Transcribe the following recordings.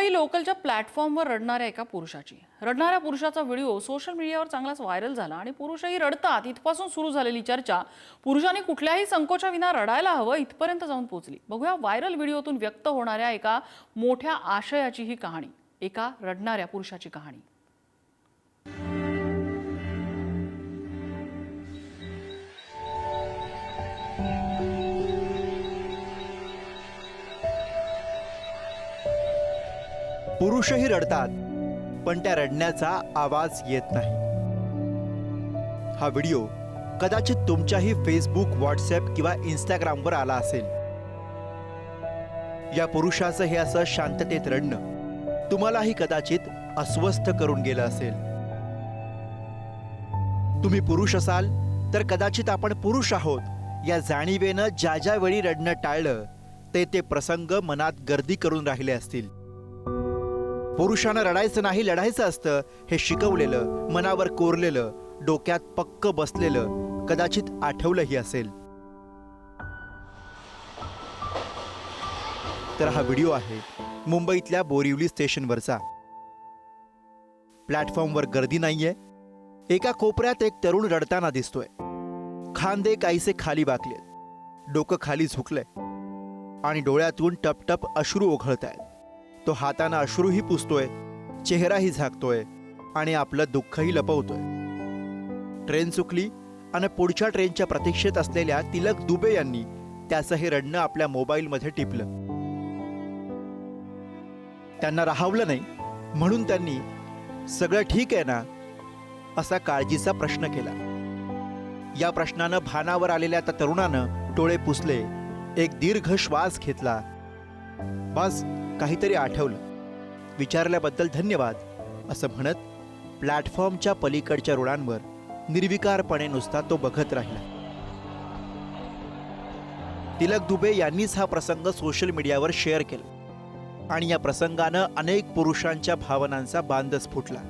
मुंबई लोकलच्या प्लॅटफॉर्मवर रडणाऱ्या एका पुरुषाची. रडणाऱ्या पुरुषाचा व्हिडिओ सोशल मीडियावर चांगलाच व्हायरल झाला आणि पुरुषही रडतात. इथपासून सुरू झालेली चर्चा पुरुषांनी कुठल्याही संकोचाविना रडायला हवं इथपर्यंत जाऊन पोहोचली. बघूया व्हायरल व्हिडिओतून व्यक्त होणाऱ्या एका मोठ्या आशयाची ही कहाणी एका रडणाऱ्या पुरुषाची कहाणी. पुरुषही रडतात पण त्या रडण्याचा आवाज येत नाही. हा व्हिडिओ कदाचित तुमच्याही फेसबुक व्हॉट्सअप किंवा इंस्टाग्रामवर आला असेल. या पुरुषाचं हे असं शांततेत रडणं तुम्हालाही कदाचित अस्वस्थ करून गेलं असेल. तुम्ही पुरुष असाल तर कदाचित आपण पुरुष आहोत या जाणीवेनं ज्या ज्या वेळी रडणं टाळलं ते ते प्रसंग मनात गर्दी करून राहिले असतील. पुरुषानं रडायचं नाही लढायचं असतं. हे शिकवलेलं मनावर कोरलेलं डोक्यात पक्क बसलेलं कदाचित आठवलंही असेल. तर हा व्हिडिओ आहे मुंबईतल्या बोरिवली स्टेशनवरचा. प्लॅटफॉर्मवर गर्दी नाहीये. एका कोपऱ्यात एक तरुण रडताना दिसतोय. खांदे काहीसे खाली बाकलेत. डोकं खाली झुकलंय. आणि डोळ्यातून टपटप अश्रू ओघळत आहेत तो हातानं अश्रूही पुसतोय चेहराही झाकतोय आणि आपलं दुःखही लपवतोय. ट्रेन चुकली आणि पुढच्या ट्रेनच्या प्रतीक्षेत असलेल्या तिलक दुबे यांनी त्याचं हे रडणं आपल्या मोबाईलमध्ये टिपलं. त्यांना राहावलं नाही म्हणून त्यांनी सगळं ठीक आहे ना असा काळजीचा प्रश्न केला. या प्रश्नानं भानावर आलेल्या त्या तरुणानं डोळे पुसले एक दीर्घ श्वास घेतला. बस काहीतरी आठवलं. विचारल्याबद्दल धन्यवाद असं म्हणत प्लॅटफॉर्मच्या पलीकडच्या रुळांवर निर्विकारपणे नुसता तो बघत राहिला. तिलक दुबे यांनीच हा प्रसंग सोशल मीडियावर शेअर केला आणि या प्रसंगानं अनेक पुरुषांच्या भावनांचा बांधच फुटला.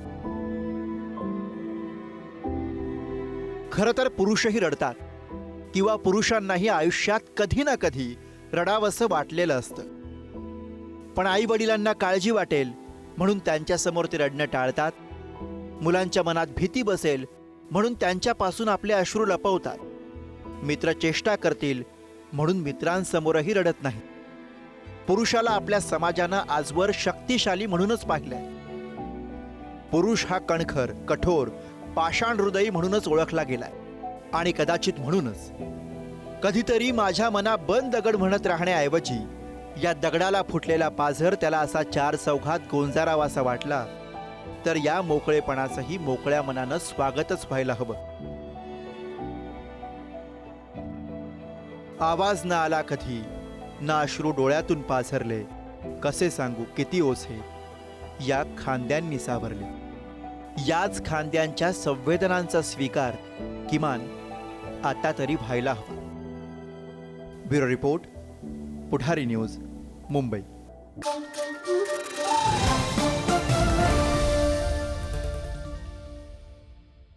खरं तर पुरुषही रडतात किंवा पुरुषांनाही आयुष्यात कधी ना कधी रडावंसं वाटलेलं असतं. पण आई वडिलांना काळजी वाटेल म्हणून त्यांच्यासमोर ते रडणं टाळतात. मुलांच्या मनात भीती बसेल म्हणून त्यांच्यापासून आपले अश्रू लपवतात. मित्र चेष्टा करतील म्हणून मित्रांसमोरही रडत नाही पुरुषाला आपल्या समाजानं आजवर शक्तिशाली म्हणूनच पाहिलंय. पुरुष हा कणखर कठोर पाषाण हृदयी म्हणूनच ओळखला गेलाय आणि कदाचित म्हणूनच. कधीतरी माझ्या मना बंद दगड म्हणत राहण्याऐवजी या दगडाला फुटलेला पाझर त्याला असा चार चौघात गोंजारावासा वाटला. तर या मोकळेपणाचंही मोकळ्या मनानं स्वागतच व्हायला हवं. आवाज न आला कधी. ना अश्रू डोळ्यातून पाझरले. कसे सांगू किती ओझे. या खांद्यांनी सावरले. याच खांद्यांच्या संवेदनांचा स्वीकार किमान आता तरी व्हायला हवा. Bureau report Pudhari news Mumbai.